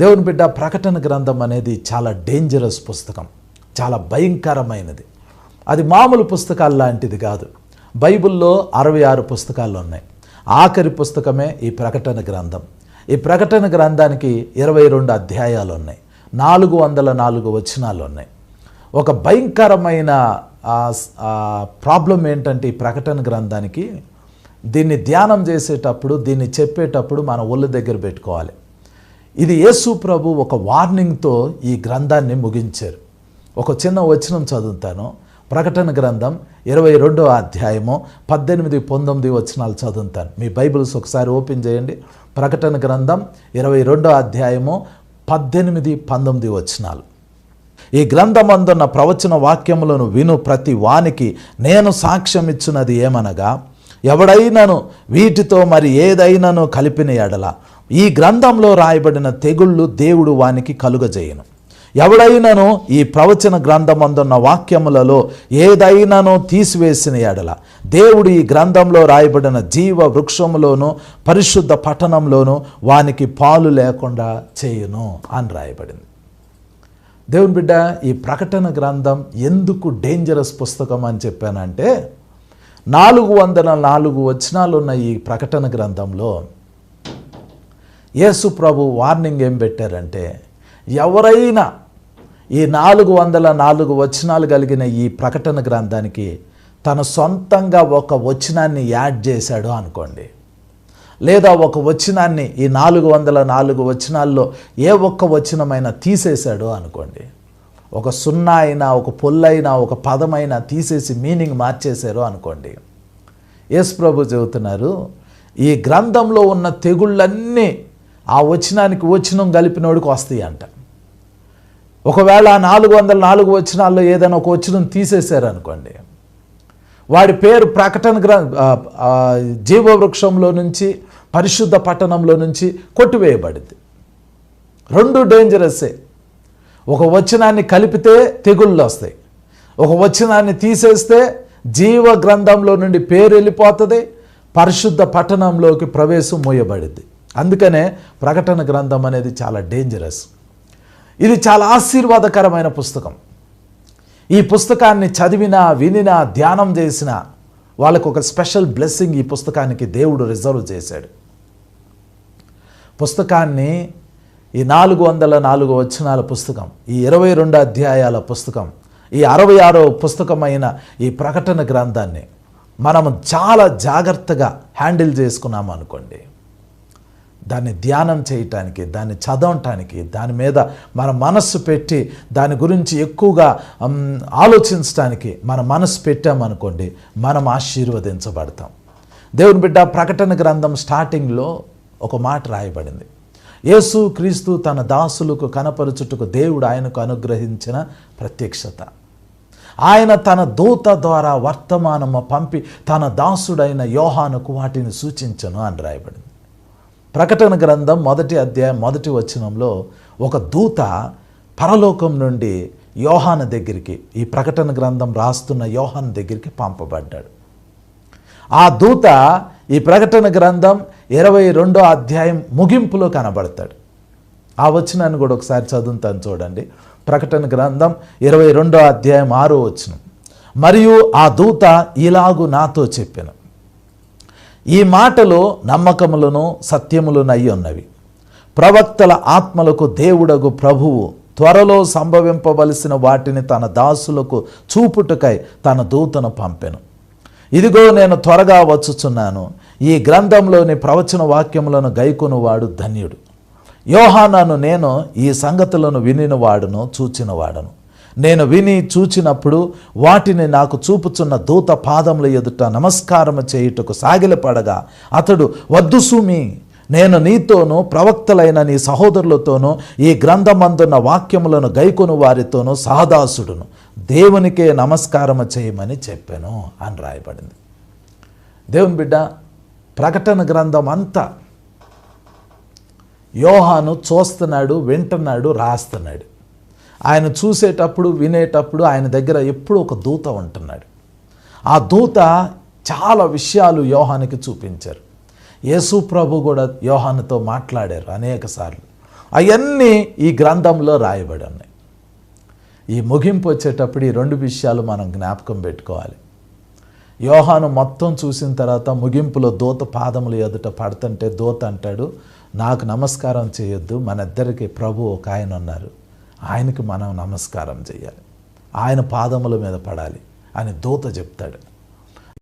దేవుని బిడ్డ ప్రకటన గ్రంథం అనేది చాలా డేంజరస్ పుస్తకం. చాలా భయంకరమైనది. అది మామూలు పుస్తకాలు లాంటిది కాదు. బైబిల్లో అరవై ఆరు పుస్తకాలు ఉన్నాయి. ఆఖరి పుస్తకమే ఈ ప్రకటన గ్రంథం. ఈ ప్రకటన గ్రంథానికి ఇరవై రెండు అధ్యాయాలు ఉన్నాయి. నాలుగు వందల నాలుగు వచనాలు ఉన్నాయి. ఒక భయంకరమైన ప్రాబ్లం ఏంటంటే ఈ ప్రకటన గ్రంథానికి దీన్ని ధ్యానం చేసేటప్పుడు దీన్ని చెప్పేటప్పుడు మన ఒళ్ళు దగ్గర పెట్టుకోవాలి. ఇది యేసు ప్రభు ఒక వార్నింగ్తో ఈ గ్రంథాన్ని ముగించారు. ఒక చిన్న వచనం చదువుతాను. ప్రకటన గ్రంథం ఇరవై రెండో అధ్యాయము పద్దెనిమిది పంతొమ్మిది వచనాలు చదువుతాను. మీ బైబిల్స్ ఒకసారి ఓపెన్ చేయండి. ప్రకటన గ్రంథం ఇరవై రెండో అధ్యాయము పద్దెనిమిది పంతొమ్మిది వచనాలు. ఈ గ్రంథమందున్న ప్రవచన వాక్యములను విను ప్రతి వానికి నేను సాక్ష్యం ఇచ్చినది ఏమనగా ఎవడైనను వీటితో మరి ఏదైనాను కలిపిన ఎడల ఈ గ్రంథంలో రాయబడిన తెగుళ్ళు దేవుడు వానికి కలుగజేయను. ఎవడైనను ఈ ప్రవచన గ్రంథమందున్న వాక్యములలో ఏదైనానో తీసివేసిన ఎడల దేవుడు ఈ గ్రంథంలో రాయబడిన జీవ వృక్షములోను పరిశుద్ధ పట్టణంలోను వానికి పాలు లేకుండా చేయును అని రాయబడింది. దేవుని బిడ్డ ఈ ప్రకటన గ్రంథం ఎందుకు డేంజరస్ పుస్తకం అని చెప్పానంటే నాలుగు వందల నాలుగు వచనాలు ఉన్న ఈ ప్రకటన గ్రంథంలో యేసు ప్రభు వార్నింగ్ ఏం పెట్టారంటే ఎవరైనా ఈ నాలుగు వందల నాలుగు వచనాలు కలిగిన ఈ ప్రకటన గ్రంథానికి తన సొంతంగా ఒక వచనాన్ని యాడ్ చేశాడు అనుకోండి. లేదా ఒక వచనాన్ని ఈ నాలుగు వందల నాలుగు వచనాల్లో ఏ ఒక్క వచనమైనా తీసేశాడు అనుకోండి. ఒక సున్నా అయినా ఒక పొల్లైనా ఒక పదమైనా తీసేసి మీనింగ్ మార్చేశారు అనుకోండి. యేసు ప్రభు చెబుతున్నారు ఈ గ్రంథంలో ఉన్న తెగుళ్ళన్నీ ఆ వచనానికి వచనం కలిపినోడికి వస్తాయి అంట. ఒకవేళ ఆ నాలుగు వందల నాలుగు వచనాల్లో ఏదైనా ఒక వచనం తీసేశారనుకోండి వాడి పేరు ప్రకటన గ్ర జీవవృక్షంలో నుంచి పరిశుద్ధ పట్టణంలో నుంచి కొట్టివేయబడింది. రెండు డేంజరస్సే. ఒక వచనాన్ని కలిపితే తెగుళ్ళు వస్తాయి. ఒక వచనాన్ని తీసేస్తే జీవ గ్రంథంలో నుండి పేరు వెళ్ళిపోతుంది పరిశుద్ధ పట్టణంలోకి ప్రవేశం మోయబడింది. అందుకనే ప్రకటన గ్రంథం అనేది చాలా డేంజరస్ ఇది చాలా ఆశీర్వాదకరమైన పుస్తకం. ఈ పుస్తకాన్ని చదివినా వినినా ధ్యానం చేసిన వాళ్ళకు ఒక స్పెషల్ బ్లెస్సింగ్ ఈ పుస్తకానికి దేవుడు రిజర్వ్ చేశాడు. పుస్తకాన్ని ఈ నాలుగు వందల నాలుగు వచనాల పుస్తకం ఈ ఇరవై రెండు అధ్యాయాల పుస్తకం ఈ అరవై ఆరో పుస్తకమైన ఈ ప్రకటన గ్రంథాన్ని మనం చాలా జాగ్రత్తగా హ్యాండిల్ చేసుకున్నాం అనుకోండి దాన్ని ధ్యానం చేయటానికి దాన్ని చదవటానికి దాని మీద మన మనస్సు పెట్టి దాని గురించి ఎక్కువగా ఆలోచించడానికి మన మనస్సు పెట్టామనుకోండి మనం ఆశీర్వదించబడతాం. దేవుని బిడ్డ ప్రకటన గ్రంథం స్టార్టింగ్లో ఒక మాట రాయబడింది. యేసు క్రీస్తు తన దాసులకు కనపరుచుటకు దేవుడు ఆయనకు అనుగ్రహించిన ప్రత్యక్షత. ఆయన తన దూత ద్వారా వర్తమానము పంపి తన దాసుడైన యోహానుకు వాటిని సూచించను అని రాయబడింది. ప్రకటన గ్రంథం మొదటి అధ్యాయం మొదటి వచనంలో ఒక దూత పరలోకం నుండి యోహాన దగ్గరికి ఈ ప్రకటన గ్రంథం రాస్తున్న యోహాన్ దగ్గరికి పంపబడ్డాడు. ఆ దూత ఈ ప్రకటన గ్రంథం ఇరవై రెండో అధ్యాయం ముగింపులో కనబడతాడు. ఆ వచనాన్ని కూడా ఒకసారి చదువుతాను చూడండి. ప్రకటన గ్రంథం ఇరవై రెండో అధ్యాయం ఆరో వచనం. మరియు ఆ దూత ఇలాగు నాతో చెప్పాను. ఈ మాటలు నమ్మకములను సత్యములునై ఉన్నవి. ప్రవక్తల ఆత్మలకు దేవుడగు ప్రభువు త్వరలో సంభవింపవలసిన వాటిని తన దాసులకు చూపుటకై తన దూతను పంపెను. ఇదిగో నేను త్వరగా వచ్చుచున్నాను. ఈ గ్రంథంలోని ప్రవచన వాక్యములను గైకొనువాడు ధన్యుడు. యోహానాను నేను ఈ సంగతులను వినినవాడును చూచినవాడను. నేను విని చూచినప్పుడు వాటిని నాకు చూపుచున్న దూత పాదముల ఎదుట నమస్కారము చేయుటకు సాగిలపడగా అతడు వద్దు సుమి నేను నీతోనూ ప్రవక్తలైన నీ సహోదరులతోనూ ఈ గ్రంథమందున్న వాక్యములను గైకొను వారితోనూ సహదాసుడును. దేవునికే నమస్కారము చేయమని చెప్పాను అని రాయబడింది. దేవుని బిడ్డ ప్రకటన గ్రంథం అంతా యోహాను చూస్తున్నాడు వింటున్నాడు రాస్తున్నాడు. ఆయన చూసేటప్పుడు వినేటప్పుడు ఆయన దగ్గర ఎప్పుడూ ఒక దూత ఉంటున్నాడు. ఆ దూత చాలా విషయాలు యోహానికి చూపించారు. యేసు ప్రభు కూడా యోహానుతో మాట్లాడారు అనేక సార్లు. అవన్నీ ఈ గ్రంథంలో రాయబడి ఉన్నాయి. ఈ ముగింపు వచ్చేటప్పుడు ఈ రెండు విషయాలు మనం జ్ఞాపకం పెట్టుకోవాలి. యోహాను మొత్తం చూసిన తర్వాత ముగింపులో దూత పాదములు ఎదుట పడుతుంటే దూత అంటాడు నాకు నమస్కారం చేయొద్దు మన ఇద్దరికి ప్రభు ఒక ఆయన ఉన్నారు. ఆయనకు మనం నమస్కారం చేయాలి. ఆయన పాదముల మీద పడాలి అని దూత చెప్తాడు.